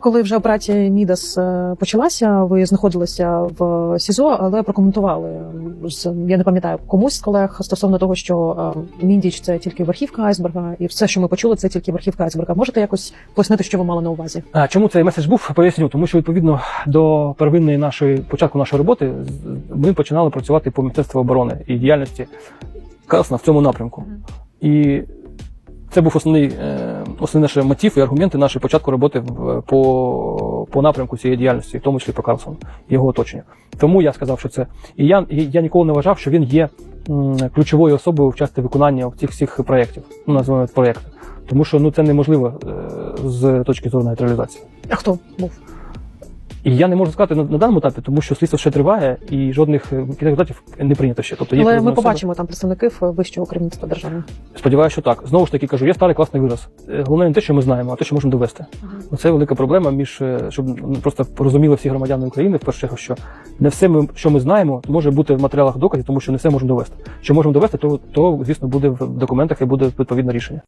Коли вже операція Мідас е, почалася, ви знаходилися в СІЗО, але прокоментували я не пам'ятаю комусь з колег стосовно того, що е, Міндіч це тільки верхівка айсберга, і все, що ми почули, це тільки верхівка айсберга. Можете якось пояснити, що ви мали на увазі? А чому цей меседж був? Поясню, тому що відповідно до первинної нашої початку нашої роботи ми починали працювати по міністерству оборони і діяльності Красна в цьому напрямку. І це був основний, е, основний наш мотив і аргументи нашої початку роботи по, по напрямку цієї діяльності, в тому числі по Карлсону його оточення. Тому я сказав, що це. І я, я ніколи не вважав, що він є ключовою особою в часті виконання цих всіх проєктів, ну називаємо проєкти. Тому що ну це неможливо е, з точки зору нейтралізації. А хто був? І я не можу сказати на, на даному етапі, тому що слідство ще триває і жодних е, результатів не прийнято ще. Тобто є Але ми побачимо там представників вищого керівництва держави. Сподіваюся, що так. Знову ж таки кажу, є старий класний вираз. Е, Головне не те, що ми знаємо, а те, що можемо довести. Це велика проблема між е, щоб просто розуміли всі громадяни України в першу чергу, що не все ми, що ми знаємо, може бути в матеріалах доказів, тому що не все можемо довести. Що можемо довести, то, то звісно буде в документах і буде відповідне рішення.